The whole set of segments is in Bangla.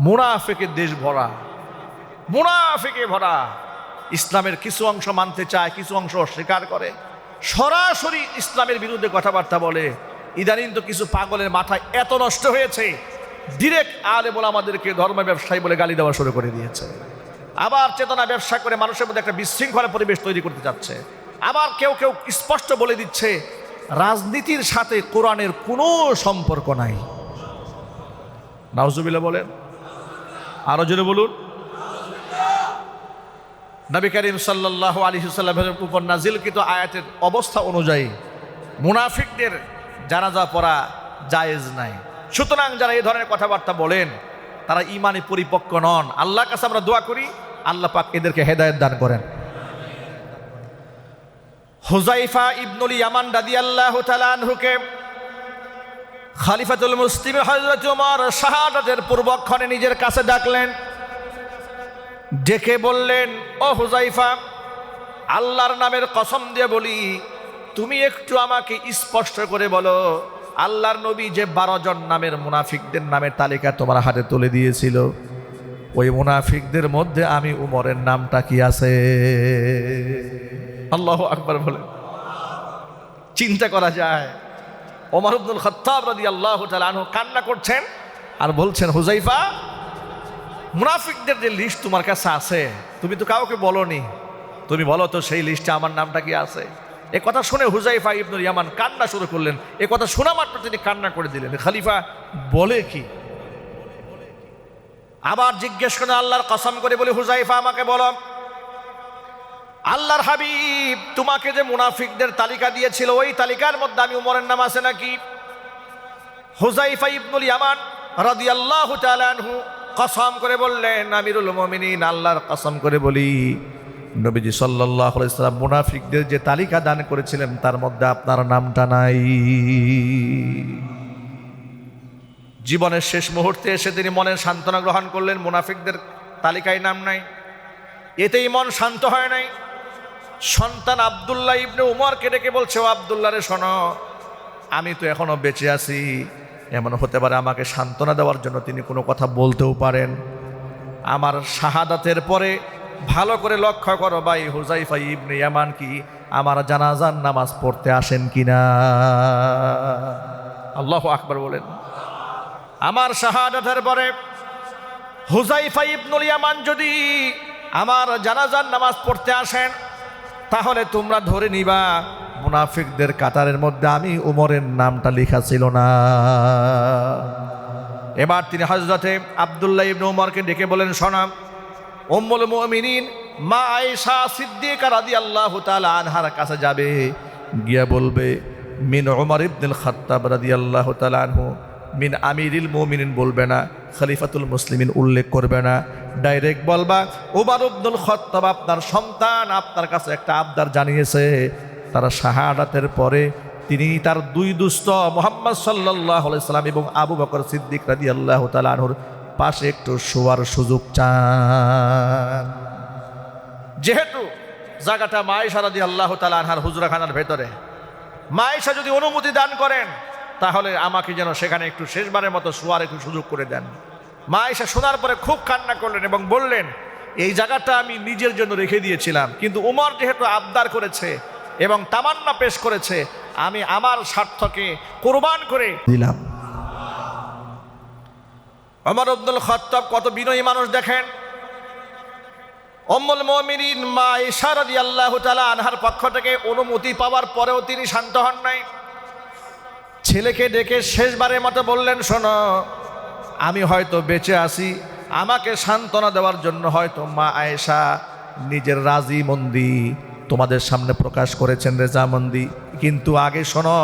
মুনাফেকের দেশ ভরা। মুনাফেকে ভরা। ইসলামের কিছু অংশ মানতে চায়, কিছু অংশ অস্বীকার করে। সরাসরি ইসলামের বিরুদ্ধে কথাবার্তা বলে। ইদানিং তো কিছু পাগলের মাথায় এত নষ্ট হয়েছে ডিরেক্ট আলে বলে আমাদেরকে ধর্ম ব্যবসায়ী বলে গালি দেওয়া শুরু করে দিয়েছে। আবার চেতনা ব্যবসা করে মানুষের মধ্যে একটা বিশৃঙ্খলা পরিবেশ তৈরি করতে যাচ্ছে। আবার কেউ কেউ স্পষ্ট বলে দিচ্ছে, রাজনীতির সাথে কোরআনের কোনো সম্পর্ক নাই। নাউজুবিল্লাহ বলেন আরও জোরে বলুন। নবী করিম সাল্লাহ আলী সাল্লামের উপর নাজিলকৃত আয়াতের অবস্থা অনুযায়ী মুনাফিকদের জানাজা পড়া জায়েজ নাই। সুতরাং যারা এই ধরনের কথাবার্তা বলেন, তারা ইমানে পরিপক্ক নন। আল্লাহর কাছে আমরা দোয়া করি, আল্লাহ পাক এদেরকে হেদায়েত দান করেন। হুজাইফা ইবনুল ইয়ামান রাদিয়াল্লাহু তাআলা আনহুকে খালিফাতুল মুসলিম হযরত ওমর শাহাদাতের পূর্বক্ষণে নিজের কাছে ডাকলেন। ডেকে বললেন, ও হুজাইফা আল্লাহর নামের কসম দিয়ে বলি, তুমি একটু আমাকে স্পষ্ট করে বলো, আল্লাহর নবী যে বারো জন নামের মুনাফিকদের নামের তালিকা তোমার হাতে তুলে দিয়েছিল? ওই মুনাফিকদের মধ্যে আমি উমরের নামটা কি আছে? আল্লাহ আকবার বলে। চিন্তা করা যায়। ওমর আব্দুল খত্তাব রাদি আল্লাহ আনহু কান্না করছেন আর বলছেন হুজাইফা মুনাফিকদের যে লিস্ট তোমার কাছে আছে, তুমি তো কাউকে বলনি। তুমি বলো তো সেই লিস্টে আমার নামটা কি আছে? এ কথা শুনে হুজাইফা ইবনুল ইয়ামান কান্না শুরু করলেন। এ কথা শোনা মাত্র তিনি কান্না করে দিলেন। খালিফা বলে কি? আবার জিজ্ঞেস করে আল্লাহর কসম করে বলে হুজাইফা আমাকে বলো। আল্লাহর হাবিব, তোমাকে যে মুনাফিকদের তালিকা দিয়েছিল, ওই তালিকার মধ্যে আমি উমরের নাম আছে নাকি? হুজাইফা ইবনুল ইয়ামান তাআলা আনহু কসম করে বললেন, আমিরুল মুমিনিন, আল্লাহর কসম করে বলি, নবীজি সাল্লাল্লাহু আলাইহি সাল্লাম মুনাফিকদের যে তালিকা দান করেছিলেন, তার মধ্যে আপনার নামটা নাই। জীবনের শেষ মুহূর্তে এসে তিনি মনের সান্ত্বনা গ্রহণ করলেন, মুনাফিকদের তালিকায় নাম নাই। এতেই মন শান্ত হয় নাই। সন্তান আবদুল্লাহ ইবনে উমরকে ডেকে বলছে, ও আবদুল্লাহ রে, শোনো, আমি তো এখনও বেঁচে আছি। এমন হতে পারে আমাকে সান্ত্বনা দেওয়ার জন্য তিনি কোনো কথা বলতেও পারেন। আমার শাহাদাতের পরে ভালো করে লক্ষ্য করো ভাই হুজাইফা ইবনে ইয়ামান কি আমার জানাজান নামাজ পড়তে আসেন কিনা? আল্লাহ আকবার বলেন। আমার শাহাদাতের পরে হুজাইফা ইবনুল ইয়ামান যদি আমার জানাজান নামাজ পড়তে আসেন তাহলে তোমরা ধরে নিবা, মুনাফিকদের কাতারের মধ্যে আমি উমরের নামটা লেখা ছিল না। এবার তিনি হজরতে আবদুল্লাহ ইবনু উমরকে ডেকে বলেন শোনাম উম্মুল মুমিনিন মা আয়েশা সিদ্দিকা রাদিয়াল্লাহু তাআলা আনহার কাছে যাবে, গিয়া বলবে, মিন উমর ইবনুল খাত্তাব রাদিয়াল্লাহু তাআলা আনহু মিন আমিরিল মুমিনিন বলবে না, খলিফাতুল মুসলিমিন উল্লেখ করবে না। ডাইরেক্ট বলবা, উমর ইবনুল খাত্তাব আপনার সন্তান আপনার কাছে একটা আবদার জানিয়েছে। তারা শাহাদাতের পরে তিনি তার দুই দুস্থ মোহাম্মদ সাল্লাহ সাল্লাম এবং আবু বকর সিদ্দিক রাদি আল্লাহ তালাহুর পাশে একটু শোয়ার সুযোগ চান। যেহেতু জায়গাটা মায়েশা রাদি আল্লাহ তালাহার হুজরাখানার ভেতরে, মায়েশা যদি অনুমতি দান করেন তাহলে আমাকে যেন সেখানে একটু শেষবারের মতো শোয়ার একটু সুযোগ করে দেন। মায়েশা শোনার পরে খুব কান্না করলেন এবং বললেন এই জায়গাটা আমি নিজের জন্য রেখে দিয়েছিলাম কিন্তু উমর যেহেতু আবদার করেছে এবং তামান্না পেশ করেছে আমি আমার স্বার্থকে কোরবান করে দিলাম। অমর আব্দুল খত্তাব কত বিনয়ী মানুষ দেখেন। অম্মুল মমিনিন মা ইশারদি আল্লাহ তালা আনহার পক্ষ থেকে অনুমতি পাওয়ার পরেও তিনি শান্ত হন নাই। ছেলেকে ডেকে শেষবারের মতো বললেন, শোনো, আমি হয়তো বেঁচে আছি। আমাকে সান্ত্বনা দেওয়ার জন্য হয়তো মা আয়েশা নিজের রাজি মন্দি তোমাদের সামনে প্রকাশ করেছেন রেজা রেজামন্দি কিন্তু আগে শোনো,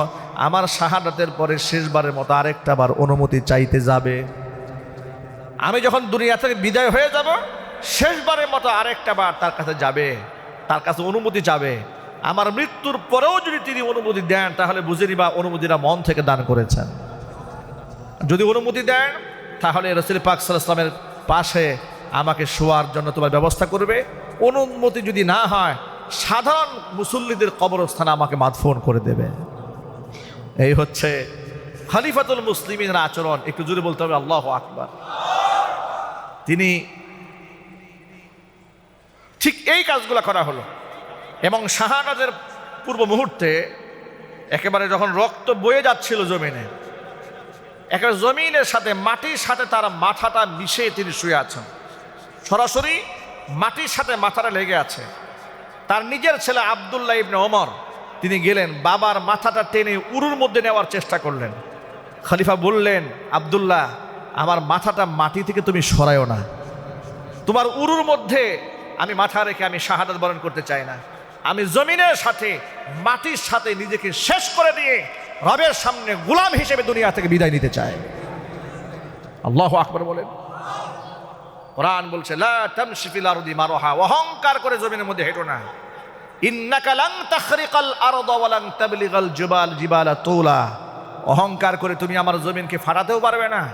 আমার শাহাদাতের পরে শেষবারের মতো আরেকটা বার অনুমতি চাইতে যাবে। আমি যখন দুনিয়া থেকে বিদায় হয়ে যাব, শেষবারের মতো আরেকটা বার তার কাছে যাবে, তার কাছে অনুমতি চাবে। আমার মৃত্যুর পরেও যদি তিনি অনুমতি দেন, তাহলে বুঝে নিবা অনুমতিটা মন থেকে দান করেছেন। যদি অনুমতি দেন, তাহলে রসুল পাক সাল্লামের পাশে আমাকে শোয়ার জন্য তোমার ব্যবস্থা করবে। অনুমতি যদি না হয়, সাধারণ মুসল্লিদের কবরস্থানে আমাকে মাতফোন করে দেবে। এই হচ্ছে খালিফাতুল মুসলিমের আচরণ। একটু জোরে বলতে হবে, আল্লাহ আকবার। তিনি ঠিক এই কাজগুলো করা হলো। এবং শাহানাদের পূর্ব মুহূর্তে একেবারে যখন রক্ত বয়ে যাচ্ছিল জমিনে, একেবারে জমিনের সাথে, মাটির সাথে তার মাথাটা মিশে তিনি শুয়ে আছেন। সরাসরি মাটির সাথে মাথাটা লেগে আছে। তার নিজের ছেলে আবদুল্লাহ ইবনে ওমর, তিনি গেলেন, বাবার মাথাটা টেনে উরুর মধ্যে নেওয়ার চেষ্টা করলেন। খলিফা বললেন, আবদুল্লাহ, আমার মাথাটা মাটি থেকে তুমি সরায়ও না। তোমার উরুর মধ্যে আমি মাথা রেখে আমি শাহাদাত বরণ করতে চাই না। আমি জমিনের সাথে, মাটির সাথে নিজেকে শেষ করে দিয়ে রবের সামনে গোলাম হিসেবে দুনিয়া থেকে বিদায় নিতে চাই। আল্লাহ আকবর বলেন। কোরআন বলছে মারহা, অহংকার করে জমিনের মধ্যে হেঁটো না। অহংকার করে তুমি আমার জমিনকে ফাটাতেও পারবে না।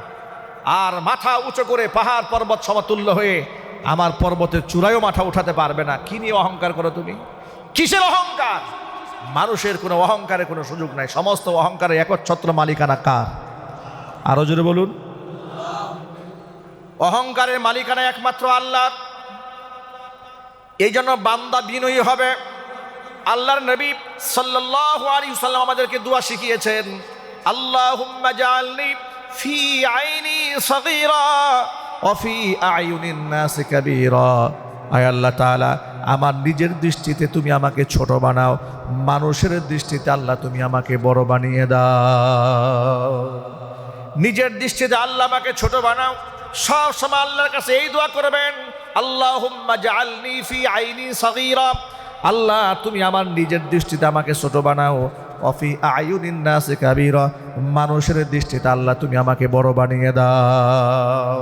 আর মাথা উঁচু করে পাহাড় পর্বত সমতুল্য হয়ে আমার পর্বতের চূড়ায়ও মাথা উঠাতে পারবে না। কি নিয়ে অহংকার করো তুমি? কিসের অহংকার? মানুষের কোনো অহংকারের কোনো সুযোগ নাই। সমস্ত অহংকারের একচ্ছত্র মালিকানা কার? আরও জোরে বলুন। অহংকারের মালিকানা একমাত্র আল্লাহ এই জন্য বান্দা বিনয়ী হবে। আল্লাহর নবী সাল্লাল্লাহু আলাইহি সাল্লাম আমাদেরকে দোয়া শিখিয়েছেন জাআলনি ফি আইনি সগীরা ওয়া ফি আয়ুনিন নাস কাবীরা। আয় আল্লাহ তাআলা, আমার নিজের দৃষ্টিতে তুমি আমাকে ছোট বানাও, মানুষের দৃষ্টিতে আল্লাহ তুমি আমাকে বড় বানিয়ে দাও। নিজের দৃষ্টিতে আল্লাহ আমাকে ছোট বানাও, সব সময় আল্লাহর কাছে এই দোয়া করবেন জাআলনি ফি আইনি সগীরা আল্লাহ, তুমি আমার নিজের দৃষ্টিতে আমাকে ছোট বানাও অফি আয়ুনিন নাসে কাবীরা মানুষের দৃষ্টিতে আল্লাহ তুমি আমাকে বড় বানিয়ে দাও।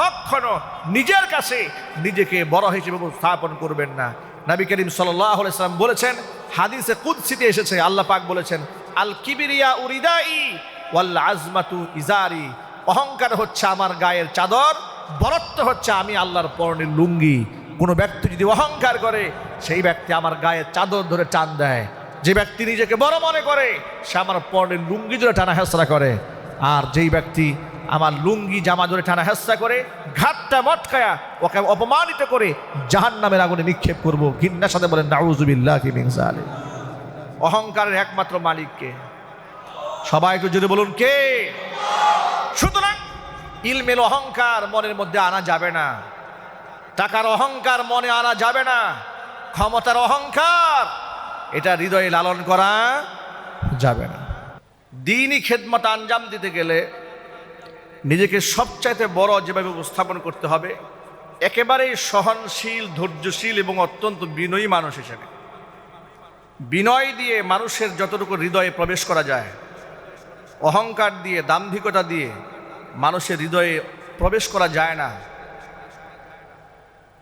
কখনো নিজের কাছে নিজেকে বড় হিসেবে স্থাপন করবেন না। নবী করিম সাল্লাম বলেছেন, হাদিসে কুদসিতে এসেছে, আল্লাহ পাক বলেছেন, আল কিবিরিয়া উরিদাই ওয়াল আজমাতু ইজারি। অহংকার হচ্ছে আমার গায়ের চাদর, বরত্ব হচ্ছে আমি আল্লাহর পরনের লুঙ্গি। কোনো ব্যক্তি যদি অহংকার করে, সেই ব্যক্তি আমার গায়ের চাদর ধরে টান দেয়। যে ব্যক্তি নিজেকে বড় মনে করে, সে আমার পরনের লুঙ্গি ধরে টানা হেসরা করে। আর যেই ব্যক্তি আমার লুঙ্গি জামা ধরে টানা হেসরা করে, ঘাটটা মটকায়া ওকে অপমানিত করে জাহান নামের আগুনে নিক্ষেপ করব। ঘিন্নার সাথে বলেন নাউজুবিল্লাহ অহংকারের একমাত্র মালিককে সবাই একটু যদি বলুন, কে? সুতরাং ইলমের অহংকার মনের মধ্যে আনা যাবে না। টাকার অহংকার মনে আনা যাবে না। ক্ষমতার অহংকার, এটা হৃদয়ে লালন করা যাবে না। দিনই খেদমত আঞ্জাম দিতে গেলে নিজেকে সবচাইতে বড় যেভাবে উপস্থাপন করতে হবে, একেবারেই সহনশীল, ধৈর্যশীল এবং অত্যন্ত বিনয়ী মানুষ হিসেবে। বিনয় দিয়ে মানুষের যতটুকু হৃদয়ে প্রবেশ করা যায়, অহংকার দিয়ে, দাম্ভিকতা দিয়ে মানুষের হৃদয়ে প্রবেশ করা যায় না।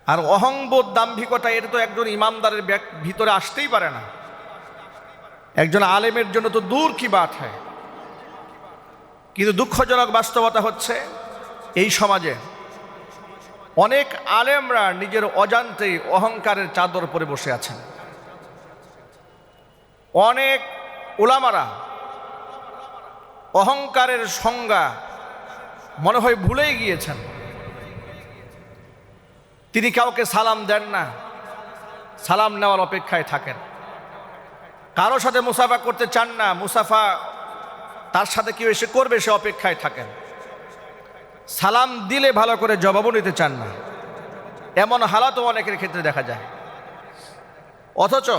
আর অহংবোধ দাম্ভিকতা, এটা তো একজন ইমামদারের ভিতরে আসতেই পারে না। একজন আলেমের জন্য তো দূর কি বাত হয়? কিন্তু দুঃখজনক বাস্তবতা হচ্ছে এই সমাজে অনেক আলেমরা নিজের অজান্তেই অহংকারের চাদর পরে বসে আছেন। অনেক ওলামারা অহংকারের সংজ্ঞা মনে হয় ভুলেই গিয়েছেন। তিনি কাউকে সালাম দেন না, সালাম নেওয়ার অপেক্ষায় থাকেন। কারও সাথে মুসাফা করতে চান না, মুসাফা তার সাথে কেউ এসে করবে, সে অপেক্ষায় থাকেন। সালাম দিলে ভালো করে জবাবও নিতে চান না। এমন হালাতও অনেকের ক্ষেত্রে দেখা যায়। অথচ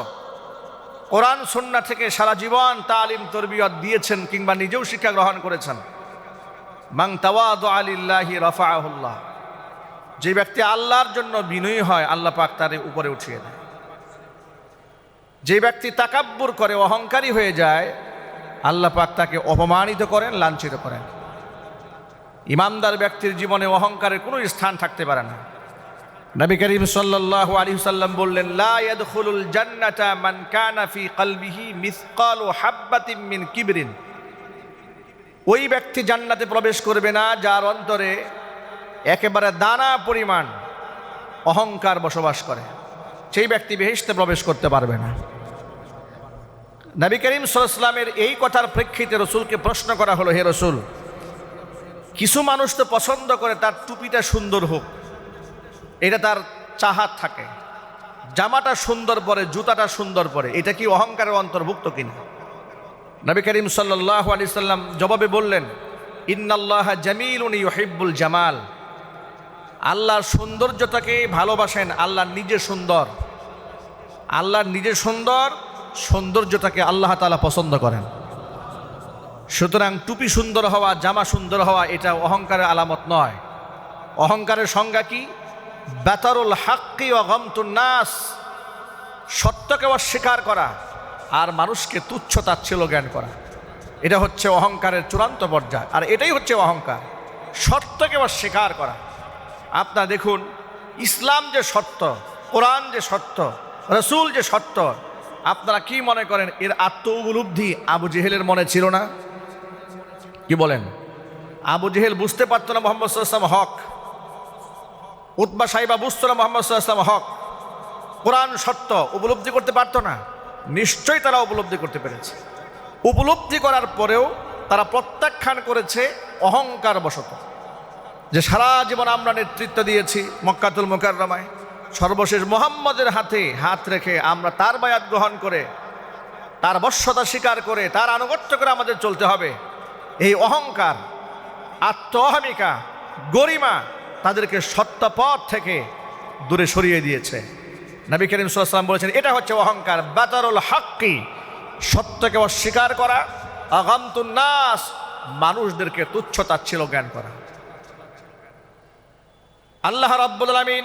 কোরআন সন্না থেকে সারা জীবন তালিম, তরবিয়ত দিয়েছেন কিংবা নিজেও শিক্ষা গ্রহণ করেছেন। মাং তাওয়াদ আলিল্লাহি রফাহুল্লাহ যে ব্যক্তি আল্লাহর জন্য বিনয়ী হয়, আল্লাহ পাক তার উপরে উঠিয়ে দেয়। যে ব্যক্তি তাকাব্বুর করে, অহংকারী হয়ে যায় আল্লাহ পাক তাকে অপমানিত করেন, লাঞ্ছিত করেন। ইমানদার ব্যক্তির জীবনে অহংকারের কোনো স্থান থাকতে পারে না। নবী করিম সাল্লাল্লাহু আলাইহি সাল্লাম বললেন, লা ইয়াদখুলুল জান্নাতা মান কানা ফি কলবিহি মিসকালু হাব্বাতিন মিন কিবরিন। ওই ব্যক্তি জান্নাতে প্রবেশ করবে না, যার অন্তরে একেবারে দানা পরিমাণ অহংকার বসবাস করে। সেই ব্যক্তি বেহেশতে প্রবেশ করতে পারবে না। নবী করিম সাল্লামের এই কথার প্রেক্ষিতে রসুলকে প্রশ্ন করা হলো, হে রসুল, কিছু মানুষ তো পছন্দ করে তার টুপিটা সুন্দর হোক, এটা তার চাহাত থাকে, জামাটা সুন্দর পরে, জুতাটা সুন্দর পরে, এটা কি অহংকারের অন্তর্ভুক্ত কিনা? নবী করিম সাল্লাহ সাল্লাম জবাবে বললেন, ইন্নাল্লাহ জামিল উনি ইহিব্বুল জামাল, আল্লাহর সৌন্দর্যতাকে ভালোবাসেন, আল্লাহ নিজে সুন্দর আল্লাহর নিজে সুন্দর সৌন্দর্যতাকে আল্লাহ তালা পছন্দ করেন। সুতরাং টুপি সুন্দর হওয়া, জামা সুন্দর হওয়া, এটা অহংকারের আলামত নয়। অহংকারের সংজ্ঞা কি? বেতারুল হাক্কি নাস। সত্যকে অস্বীকার করা আর মানুষকে তুচ্ছ তাচ্ছিল জ্ঞান করা। এটা হচ্ছে অহংকারের চূড়ান্ত পর্যায়। আর এটাই হচ্ছে অহংকার। সত্যকে অস্বীকার করা। আপনারা দেখুন, ইসলাম যে সত্য, কোরআন যে সত্য, রসুল যে সত্য আপনারা কি মনে করেন, এর আত্ম উপলব্ধি আবু জেহেলের মনে ছিল না? কি বলেন? আবু জেহেল বুঝতে পারতো না মোহাম্মদ সাল্লাম হক। উৎবা সাহিবা বুঝতো না মোহাম্মদ সাল্লাম হক। কোরআন সত্য, উপলব্ধি করতে পারতো না। নিশ্চয়ই তারা উপলব্ধি করতে পেরেছে। উপলব্ধি করার পরেও তারা প্রত্যাখ্যান করেছে অহংকার বশত যে সারা জীবন আমরা নেতৃত্ব দিয়েছি মক্কাতুল মোকাররমায়। সর্বশেষ মোহাম্মদের হাতে হাত রেখে আমরা তার বায়াত গ্রহণ করে, তার বশ্যতা স্বীকার করে, তার আনুগত্য করে আমাদের চলতে হবে। এই অহংকার আত্ম অহমিকা গরিমা তাদেরকে সত্যপথ থেকে দূরে সরিয়ে দিয়েছে। নবী করিম সাল্লাম বলেছেন, এটা হচ্ছে অহংকার। বাতারুল হাক্কি, সত্যকে অস্বীকার করা। নাস, মানুষদেরকে তুচ্ছ তাচ্ছিল জ্ঞান করা। আল্লাহ রাব্বুল আলামিন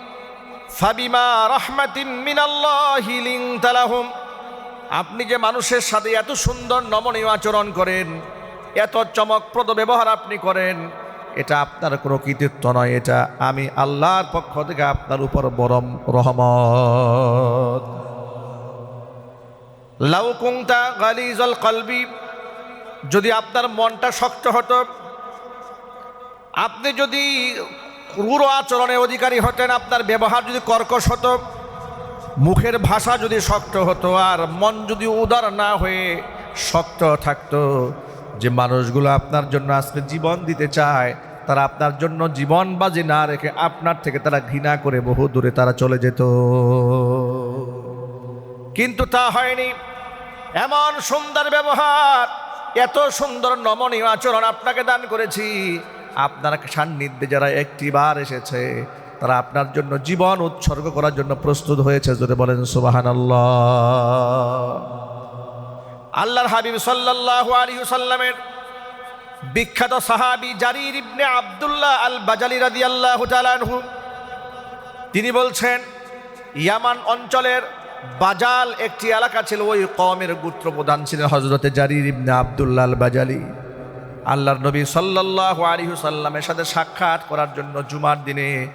ফাবিমা রহমাতিন মিনাল্লাহি লিনতালাহুম। আপনি যে মানুষের সাথে এত সুন্দর নমনীয় আচরণ করেন, এত চমকপ্রদ ব্যবহার আপনি করেন, এটা আপনার কোনো কৃতিত্ব নয়, এটা আমি আল্লাহর পক্ষ থেকে আপনার উপর বরম রহমত। লাউকুংতা গালিজল কলবি, যদি আপনার মনটা শক্ত হতো, আপনি যদি ক্রূর আচরণের অধিকারী হতেন, আপনার ব্যবহার যদি কর্কশ হতো, মুখের ভাষা যদি শক্ত হতো, আর মন যদি উদার না হয়ে শক্ত থাকতো, যে মানুষগুলো আপনার জন্য আজকে জীবন দিতে চায়, তারা আপনার জন্য জীবন বাজি না রেখে আপনার থেকে তারা ঘৃণা করে বহু দূরে তারা চলে যেত। কিন্তু তা হয়নি। এমন সুন্দর ব্যবহার, এত সুন্দর নমনীয় আচরণ আপনাকে দান করেছি। আপনার সান্নিধ্যে যারা একটি বার এসেছে, তারা আপনার জন্য জীবন উৎসর্গ করার জন্য প্রস্তুত হয়েছে। যদি বলেন সুবাহান আল্লাহর হাবিব সাল্লাহ আলী সাল্লামের বিখ্যাত সাহাবি জারির ইবনে আবদুল্লাহ আল বাজালি রাদি আল্লাহ তিনি বলছেন, ইয়ামান অঞ্চলের বাজাল একটি এলাকা ছিল, ওই কমের গুত্র প্রধান ছিলেন হজরতে জারির ইবনে আবদুল্লাহ আল বাজালি আল্লাহর নবী সাল্লাহ আলিহু সাল্লামের সাথে সাক্ষাৎ করার জন্য জুমার দিনে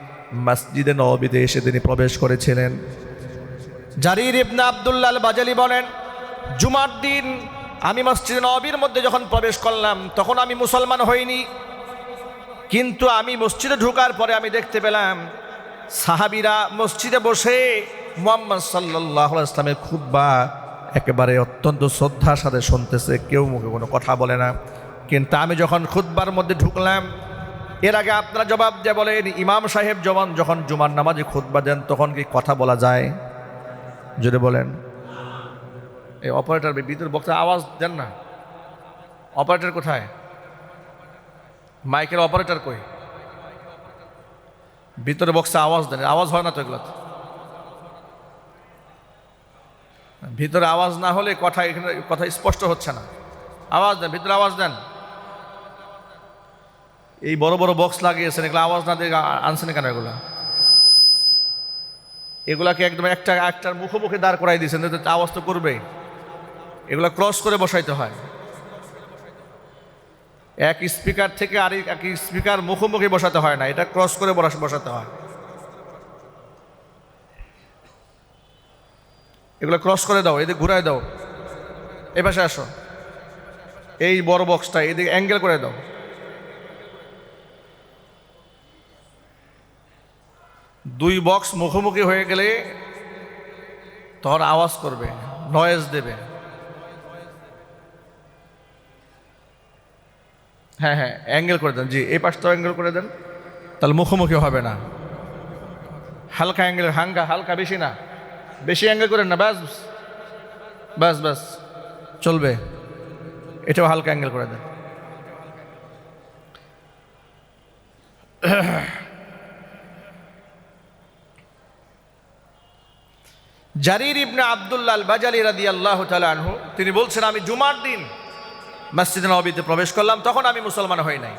মসজিদে নবীতে এসে তিনি প্রবেশ করেছিলেন। জারির ইবনে আবদুল্লাহ বাজালি বলেন, জুমার দিন আমি মসজিদে নবীর মধ্যে যখন প্রবেশ করলাম, তখন আমি মুসলমান হইনি। কিন্তু আমি মসজিদে ঢুকার পরে আমি দেখতে পেলাম, সাহাবিরা মসজিদে বসে মোহাম্মদ সাল্লাহ ইসলামের খুব বা একেবারে অত্যন্ত শ্রদ্ধার সাথে শুনতেছে, কেউ মুখে কোনো কথা বলে না। কিন্তু আমি যখন খুদ্বার মধ্যে ঢুকলাম, এর আগে আপনারা জবাব দিয়ে বলেন, ইমাম সাহেব জবান যখন জুমার নামাজে খুদ্া দেন, তখন কি কথা বলা যায়? যদি বলেন। এই অপারেটর বিদ্যুৎ বক্তা আওয়াজ দেন না। অপারেটর কোথায়? মাইকের অপারেটর কই? ভিতরে বক্সে আওয়াজ দেন। আওয়াজ হয় না তো এগুলো ভিতরে আওয়াজ না হলে কথা এখানে কথা স্পষ্ট হচ্ছে না। আওয়াজ দেন, ভিতরে আওয়াজ দেন। এই বড় বড় বক্স লাগিয়েছেন, এগুলো আওয়াজ না দিয়ে আনছেন কেন এগুলো? এগুলাকে একদম একটা, একটার মুখোমুখি দাঁড় করাই দিয়েছেন আওয়াজ তো করবেই এগুলো ক্রস করে বসাইতে হয়। এক স্পিকার থেকে আরেক, এক স্পিকার মুখোমুখি বসাতে হয় না, এটা ক্রস করে বসা- বসাতে হয়। এগুলো ক্রস করে দাও, এদিকে ঘুরায় দাও। এ পাশে আসো। এই বড় বক্সটা এদিকে অ্যাঙ্গেল করে দাও। দুই বক্স মুখোমুখি হয়ে গেলে তখন আওয়াজ করবে নয়েজ দেবে। হ্যাঁ হ্যাঁ অ্যাঙ্গেল করে দেন, জি, এই পাশটাও অ্যাঙ্গেল করে দেন, তাহলে মুখোমুখি হবে না। হালকা অ্যাঙ্গেল হাঙ্গা, হালকা বেশি না। বেশি অ্যাঙ্গেল করেন না, ব্যাস ব্যাস ব্যাস, চলবে। এটাও হালকা অ্যাঙ্গেল করে দেন। জারির ইবনে আবদুল্লাহ আল বাজালি রাদি আল্লাহ আনহু, তিনি বলছেন, আমি জুমার দিন মসজিদে নবীতে প্রবেশ করলাম, তখন আমি মুসলমান হই নাই।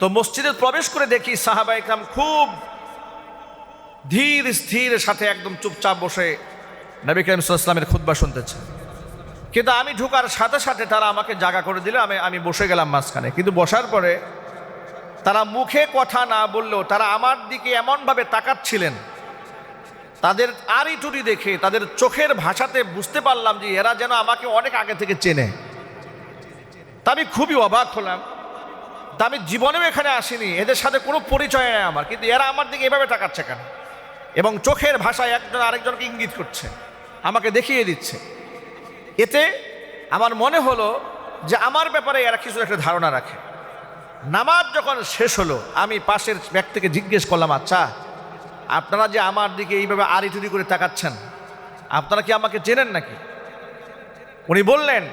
তো মসজিদে প্রবেশ করে দেখি সাহাবা ইকরাম খুব ধীর, স্থির সাথে একদম চুপচাপ বসে নবী করিম সাল্লামের খুদ্া শুনতেছে। কিন্তু আমি ঢুকার সাথে সাথে তারা আমাকে জাগা করে দিলে, আমি আমি বসে গেলাম মাঝখানে। কিন্তু বসার পরে তারা মুখে কথা না বললেও তারা আমার দিকে এমনভাবে তাকাচ্ছিলেন তাদের আড়ি টুটি দেখে তাদের চোখের ভাষাতে বুঝতে পারলাম যে এরা যেন আমাকে অনেক আগে থেকে চেনে। তা আমি খুবই অবাক হলাম। তা আমি জীবনেও এখানে আসিনি, এদের সাথে কোনো পরিচয় নেই আমার, কিন্তু এরা আমার দিকে এভাবে তাকাচ্ছে কেন? এবং চোখের ভাষায় একজন আরেকজনকে ইঙ্গিত করছে, আমাকে দেখিয়ে দিচ্ছে। এতে আমার মনে হলো যে আমার ব্যাপারে এরা কিছু একটা ধারণা রাখে। নামাজ যখন শেষ হলো, আমি পাশের ব্যক্তিকে জিজ্ঞেস করলাম আচ্ছা আপনারা যে আমার দিকে এইভাবে আড়ি টুরি করে তাকাচ্ছেন, আপনারা কি আমাকে চেনেন নাকি? উনি বললেন,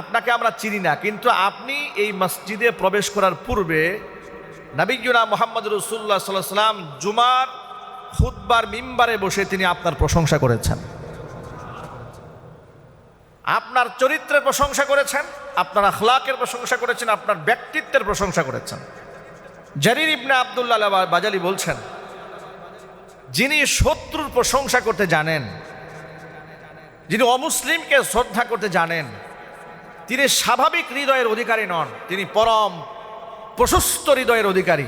আপনাকে আমরা চিনি না, কিন্তু আপনি এই মসজিদে প্রবেশ করার পূর্বে নবীজুনা মোহাম্মদ রসুল্লাহ সাল্লাহ সাল্লাম জুমার খুদ্বার মিম্বারে বসে তিনি আপনার প্রশংসা করেছেন। আপনার চরিত্রের প্রশংসা করেছেন, আপনার আখলাকের প্রশংসা করেছেন, আপনার ব্যক্তিত্বের প্রশংসা করেছেন। জারির ইবনে আবদুল্লাহ বাজালি বলছেন যিনি শত্রুর প্রশংসা করতে জানেন, যিনি অমুসলিমকে শ্রদ্ধা করতে জানেন, তিনি স্বাভাবিক হৃদয়ের অধিকারী নন, তিনি পরম প্রশস্ত হৃদয়ের অধিকারী।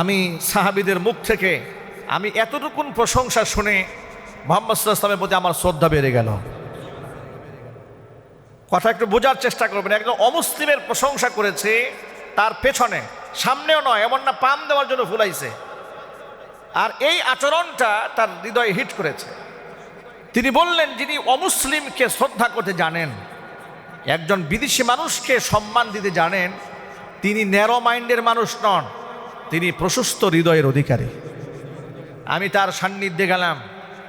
আমি সাহাবিদের মুখ থেকে আমি এতটুকুন প্রশংসা শুনে মোহাম্মদ সাল্লামের প্রতি আমার শ্রদ্ধা বেড়ে গেল। কথা একটু বোঝার চেষ্টা করবেন, একজন অমুসলিমের প্রশংসা করেছে, তার পেছনে, সামনেও নয়, এমন না, পাম দেওয়ার জন্য ফুলাইছে। আর এই আচরণটা তার হৃদয়ে হিট করেছে। তিনি বললেন, যিনি অমুসলিমকে শ্রদ্ধা করতে জানেন, একজন বিদেশি মানুষকে সম্মান দিতে জানেন, তিনি ন্যারো মাইন্ডের মানুষ নন, তিনি প্রশস্ত হৃদয়ের অধিকারী। আমি তার সান্নিধ্যে গেলাম।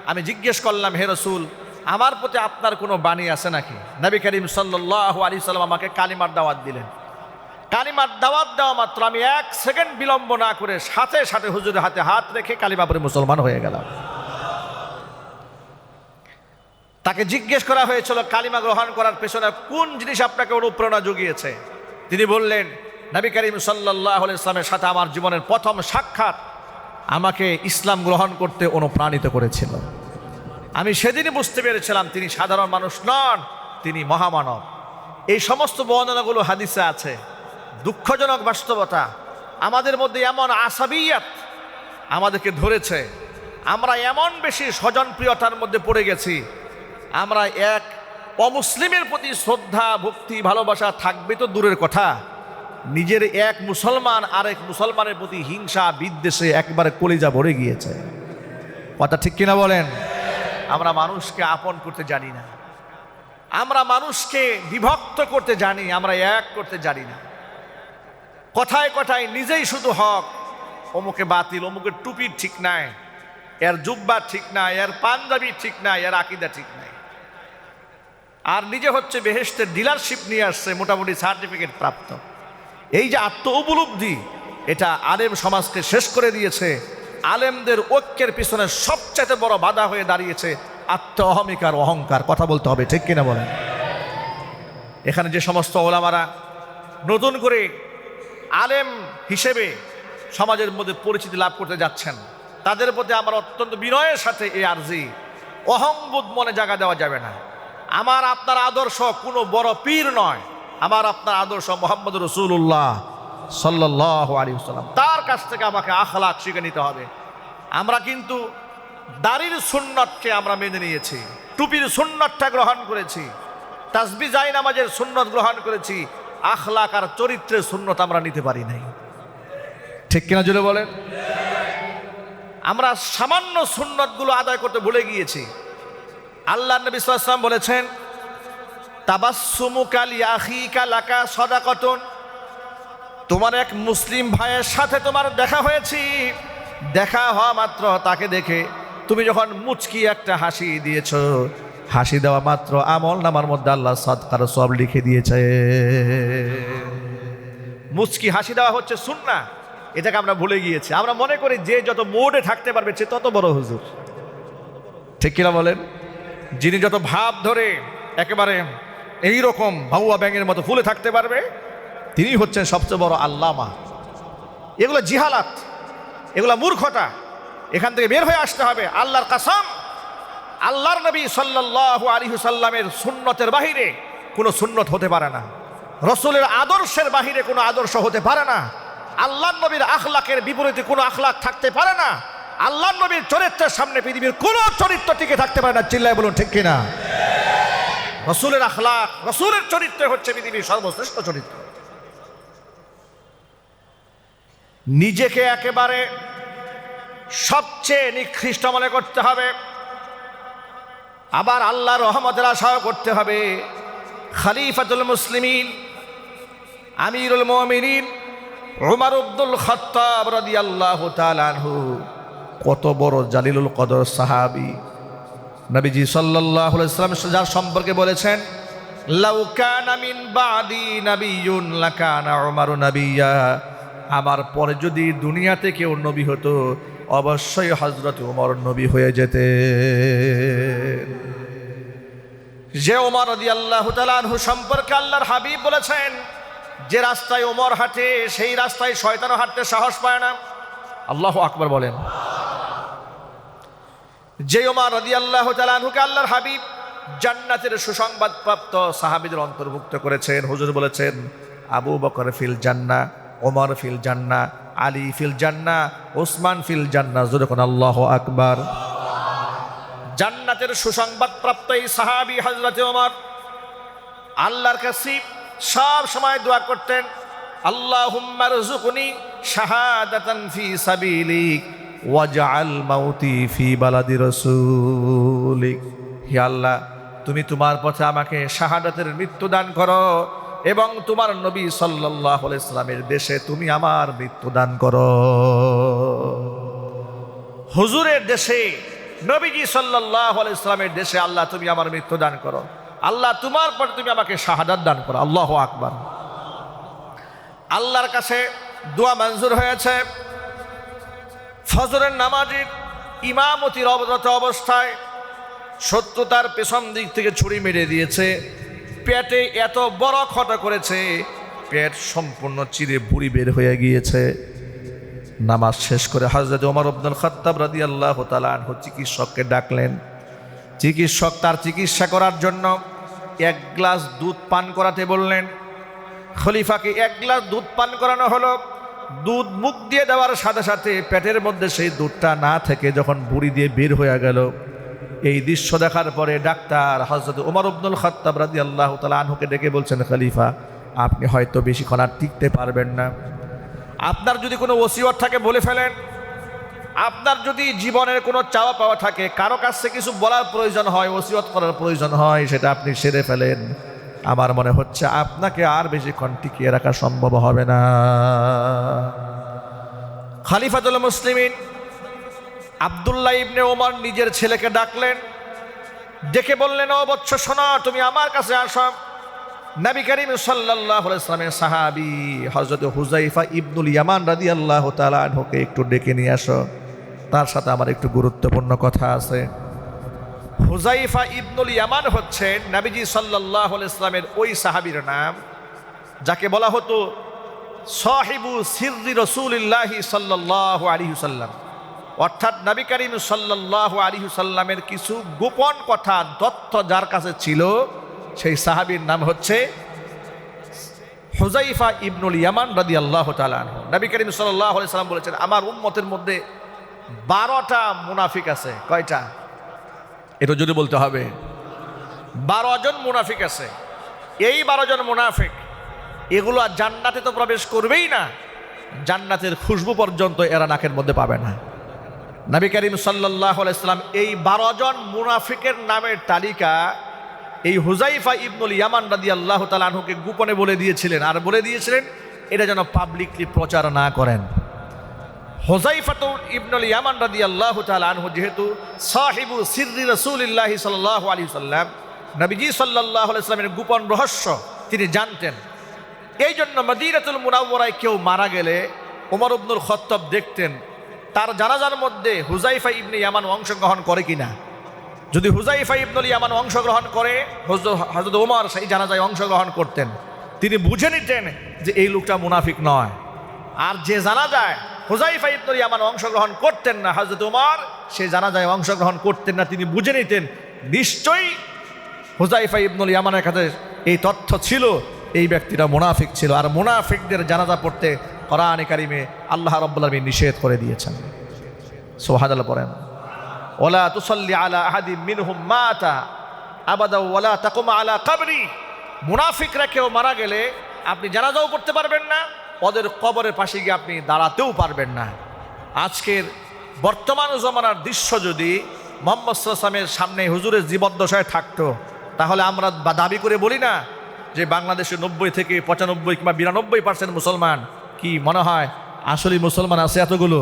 আমি জিজ্ঞেস করলাম, হে রসুল, আমার প্রতি আপনার কোনো বাণী আছে নাকি? নবী করিম সাল্লাহ আলী সাল্লাম আমাকে কালিমার দাওয়াত দিলেন। কালিমার দাওয়াত দেওয়া মাত্র। আমি এক সেকেন্ড বিলম্ব না করে সাথে সাথে হুজুরের হাতে হাত রেখে কালিমা পরে মুসলমান হয়ে গেলাম। তাকে জিজ্ঞেস করা হয়েছিল, কালিমা গ্রহণ করার পেছনে কোন জিনিস আপনাকে অনুপ্রেরণা জুগিয়েছে? তিনি বললেন, নবী করিম সাল্লাহ ইসলামের সাথে আমার জীবনের প্রথম সাক্ষাৎ আমাকে ইসলাম গ্রহণ করতে অনুপ্রাণিত করেছিল। আমি সেদিনই বুঝতে পেরেছিলাম তিনি সাধারণ মানুষ নন, তিনি মহামানব। এই সমস্ত বর্ণনাগুলো হাদিসে আছে। দুঃখজনক বাস্তবতা। আমাদের মধ্যে এমন আসাবিয়াত আমাদেরকে ধরেছে। আমরা এমন বেশি স্বজনপ্রিয়তার মধ্যে পড়ে গেছি। আমরা এক অমুসলিমের প্রতি শ্রদ্ধা, ভক্তি, ভালোবাসা থাকবে তো দূরের কথা। নিজের এক মুসলমান আরেক মুসলমানের প্রতি হিংসা, বিদ্বেষে একবারে কলিজা ভরে গিয়েছে। কথা ঠিক কিনা বলেন? আমরা মানুষকে আপন করতে জানি না। আমরা মানুষকে বিভক্ত করতে জানি, আমরা এক করতে জানি না। কথায় কথায় নিজেই শুধু হক। অমুকে বাতিল, অমুকের টুপি ঠিক নাই। এর জুব্বা ঠিক নাই, এর পাঞ্জাবি ঠিক নাই, এর আকিদা ঠিক নাই। আর নিজে হচ্ছে বেহেস্তের ডিলারশিপ নিয়ে আসছে, মোটামুটি সার্টিফিকেট প্রাপ্ত। এই যে আত্ম উপলব্ধি এটা আলেম সমাজকে শেষ করে দিয়েছে। আলেমদের ঐক্যের পিছনে সবচেয়ে বড় বাধা হয়ে দাঁড়িয়েছে আত্ম অহমিকার, অহংকার। কথা বলতে হবে, ঠিক কিনা বলেন? এখানে যে সমস্ত ওলামারা নতুন করে আলেম হিসেবে সমাজের মধ্যে পরিচিতি লাভ করতে যাচ্ছেন। তাদের প্রতি আমার অত্যন্ত বিনয়ের সাথে এই আর্জি। অহংবোধ মনে জায়গা দেওয়া যাবে না। আমার আপনার আদর্শ কোনো বড় পীর নয়। আমার আপনার আদর্শ মোহাম্মদ রসুল্লাহ সাল্লাহ আলী সাল্লাম তার কাছ থেকে আমাকে আখলাক শিখে নিতে হবে। আমরা কিন্তু দাড়ির সুন্নতকে আমরা মেনে নিয়েছি। টুপির সুন্নতটা গ্রহণ করেছি। তাসবি জাই নামাজের সুন্নত গ্রহণ করেছি। আখলাক আর চরিত্রের সুন্নত আমরা নিতে পারি নাই। ঠিক কিনা জুড়ে বলেন? আমরা সামান্য সুন্নতগুলো আদায় করতে ভুলে গিয়েছি। আল্লাহ নবী সাল্লাম বলেছেন তাবাসুমুকাল ইয়াখিকা লাকা সদাকতন। তোমার এক মুসলিম ভাইয়ের সাথে তোমার দেখা হয়েছি। দেখা হওয়া মাত্র তাকে দেখে তুমি যখন মুচকি একটা হাসি দিয়েছ হাসি দেওয়া মাত্র আমল নামার মধ্যে আল্লাহ সৎকার সব লিখে দিয়েছে। মুচকি হাসি দেওয়া হচ্ছে সুন্না এটাকে আমরা ভুলে গিয়েছি। আমরা মনে করি যে যত মোডে থাকতে পারবে সে তত বড় হুজুর। ঠিক কিনা বলেন? যিনি যত ভাব ধরে একেবারে এই রকম ভাউয়া ব্যাঙের মতো ফুলে থাকতে পারবে, তিনি হচ্ছেন সবচেয়ে বড় আল্লামা। এগুলো জিহালাত, এগুলো মূর্খতা। এখান থেকে বের হয়ে আসতে হবে আল্লাহর কাসাম। আল্লাহর নবী সাল্লাহ আলী সুন্নতের বাহিরে কোনো সুন্নত হতে পারে না। রসুলের আদর্শের বাহিরে কোনো আদর্শ হতে পারে না। আল্লাহ নবীর আখলাকের বিপরীতে কোনো আখলাক থাকতে পারে না। আল্লাহ নবীর চরিত্রের সামনে পৃথিবীর কোনো চরিত্র টিকে থাকতে পারে না। চিল্লায় বলুন, ঠিক কিনা? রসুলের আখলাক, রসুলের চরিত্র হচ্ছে পৃথিবীর সর্বশ্রেষ্ঠ চরিত্র। নিজেকে একেবারে সবচেয়ে নিকৃষ্ট মনে করতে হবে। আবার আল্লাহ রহমতের আশাও করতে হবে। খালিফাতুল মুসলিমিন, আমিরুল মমিনিন, উমার আব্দুল খত্তাব রাদিয়াল্লাহু তাআলা আনহু। কত বড় জালিলুল কদর সাহাবী। নবীজি সাল্লাল্লাহু আলাইহি সাল্লাম যার সম্পর্কে বলেছেন আমার পরে যদি দুনিয়াতে কেউ নবী হতো অবশ্যই হজরত উমর নবী হয়ে যেতে। যে ওমর রদি আল্লাহ তালানহু সম্পর্কে আল্লাহর হাবিব বলেছেন, যে রাস্তায় ওমর হাঁটে, সেই রাস্তায় শয়তানও হাঁটতে সাহস পায় না। আল্লাহ আকবর বলেন। যে ওমর রদি আল্লাহ তালানহুকে আল্লাহর হাবিব জান্নাতের সুসংবাদপ্রাপ্ত সাহাবিদের অন্তর্ভুক্ত করেছেন, হুজুর বলেছেন, আবু বকর ফিল জান্না ওমর ফিল জান্না আলী ফিল জান্না ওসমান ফিল জান্না যেরকম আল্লাহ আকবার। জান্নাতের সুসংবাদ প্রাপ্ত এই সাহাবি হজরত ওমর আল্লাহর কাছে সব সময় দোয়া করতেন আল্লাহ রুজুকুনি শাহাদাতান ফি সাবিলিক ওয়াজআল মাউতি ফি বালাদি রাসূলিক। হে আল্লাহ, তুমি তোমার পথে আমাকে শাহাদাতের মৃত্যু দান করো। এবং তোমার নবী সাল্লাহ ইসলামের দেশে তুমি আমার মৃত্যু দান করো। হুজুরের দেশে, নবীজি সাল্লাহ ইসলামের দেশে আল্লাহ তুমি আমার মৃত্যু দান করো। আল্লাহ তোমার পর তুমি আমাকে শাহাদাত দান করো। আল্লাহ আকবার। আল্লাহর কাছে দোয়া মঞ্জুর হয়েছে। ফজরের নামাজির ইমামতির অবরত অবস্থায় সত্য তার পেছন দিক থেকে ছুরি মেরে দিয়েছে। পেটে এত বড় ক্ষত করেছে, পেট সম্পূর্ণ চিরে বুড়ি বের হয়ে গিয়েছে। নামাজ শেষ করে হজরত ওমর আব্দুল খত্তাব রাদি আল্লাহ তালু চিকিৎসককে ডাকলেন। চিকিৎসক তার চিকিৎসা করার জন্য এক গ্লাস দুধ পান করাতে বললেন, খলিফাকে এক গ্লাস দুধ পান করানো হলো। দুধ মুখ দিয়ে দেওয়ার সাথে সাথে পেটের মধ্যে সেই দুধটা না থেকে যখন বুড়ি দিয়ে বের হয়ে গেল এই দৃশ্য দেখার পরে ডাক্তার হজরত ওমর আব্দুল খত্তাব রাদি আল্লাহ তালা আনহুকে ডেকে বলছেন, খলিফা, আপনি হয়তো বেশিক্ষণ আর টিকতে পারবেন না। আপনার যদি কোনো ওসিয়ত থাকে বলে ফেলেন, আপনার যদি জীবনের কোনো চাওয়া পাওয়া থাকে, কারও কাছে কিছু বলার প্রয়োজন হয়, ওসিয়ত করার প্রয়োজন হয়, সেটা আপনি সেরে ফেলেন। আমার মনে হচ্ছে আপনাকে আর বেশিক্ষণ টিকিয়ে রাখা সম্ভব হবে না। খালিফাতুল মুসলিমিন আবদুল্লাহ ইবনে ওমর নিজের ছেলেকে ডাকলেন। ডেকে বললেন, ও বৎস, শোনা, তুমি আমার কাছে আসো। নবী করিম সাল্লাহ ইসলামের সাহাবি হজরত হুজাইফা ইবনুল ইয়ামান রাদি আল্লাহ তালকে একটু ডেকে নিয়ে আসো। তার সাথে আমার একটু গুরুত্বপূর্ণ কথা আছে। হুজাইফা ইবনুল ইয়ামান হচ্ছেন নাবিজি সাল্লাহ ইসলামের ওই সাহাবির নাম, যাকে বলা হতো সাহিবু সিররি রসুলিল্লাহি সাল্লাহ আলী সাল্লাম। অর্থাৎ নবী করিম সাল্লাহ আলী সাল্লামের কিছু গোপন কথা, তথ্য যার কাছে ছিল, সেই সাহাবির নাম হচ্ছে হুজাইফা ইবনুল ইয়ামান রাদি আল্লাহ তালাহ নবী করিম সাল্লাহ সাল্লাম বলেছেন, আমার উম্মতের মধ্যে বারোটা মুনাফিক আছে। কয়টা? এটা যদি বলতে হবে। বারো জন মুনাফিক আছে। এই বারো জন মুনাফিক, এগুলো জান্নাতে তো প্রবেশ করবেই না। জান্নাতের খুশবু পর্যন্ত এরা নাকের মধ্যে পাবে না। নবী করিম সাল্লাহ ইসলাম এই বারো জন মুনাফিকের নামের তালিকা এই হুজাইফা ইবনুল ইয়ামান রাদি আল্লাহ তালাহুকে গোপনে বলে দিয়েছিলেন। আর বলে দিয়েছিলেন, এটা যেন পাবলিকলি প্রচার না করেন। হোজাইফাত ইবনুল ইয়ামান রাদি আল্লাহ তালাহু যেহেতু সাহিবু সিররি রসুলিল্লাহ সাল্লাহ আলী সাল্লাম, নবীজি সাল্লাহ ইসলামের গোপন রহস্য তিনি জানতেন। এই জন্য মদিরাতুল মুনাওয়ারায় কেউ মারা গেলে ওমর ইবনুল খত্তব দেখতেন তার জানাজার মধ্যে হুজাইফা ইবনে ইয়ামান অংশগ্রহণ করে কিনা? যদি হুজাইফা ইবনুল ইয়ামান অংশগ্রহণ করে হজরত ওমর সেই জানাজায় অংশগ্রহণ করতেন। তিনি বুঝে নিতেন যে এই লোকটা মুনাফিক নয়। আর যে জানা যায় হুজাইফা ইবনুল ইয়ামান অংশগ্রহণ করতেন না হজরত ওমর সে জানাজায় অংশগ্রহণ করতেন না, তিনি বুঝে নিতেন। নিশ্চয়ই হুজাইফা ইবনুল ইয়ামানের কাছে এই তথ্য ছিল, এই ব্যক্তিটা মুনাফিক ছিল। আর মুনাফিকদের জানাজা পড়তে কোরআন কারিমে আল্লাহ রব্বুল নিষেধ করে দিয়েছেন। সোহাদাল্লাহ পড়েন। ওলা তুসল্লি আলা আহাদি মিনহুম মাতা আবাদা ওলা তাকুমা আলা কাবরি। মুনাফিকরা কেউ মারা গেলে আপনি জানাজাও করতে পারবেন না, ওদের কবরের পাশে গিয়ে আপনি দাঁড়াতেও পারবেন না। আজকের বর্তমান জমানার দৃশ্য যদি মোহাম্মদ সাল্লামের সামনে হুজুরের জীবদ্দশায় থাকতো, তাহলে আমরা দাবি করে বলি না যে বাংলাদেশে নব্বই থেকে পঁচানব্বই কিংবা বিরানব্বই পার্সেন্ট মুসলমান কি মনে হয়? আসলে মুসলমান আছে এতগুলো।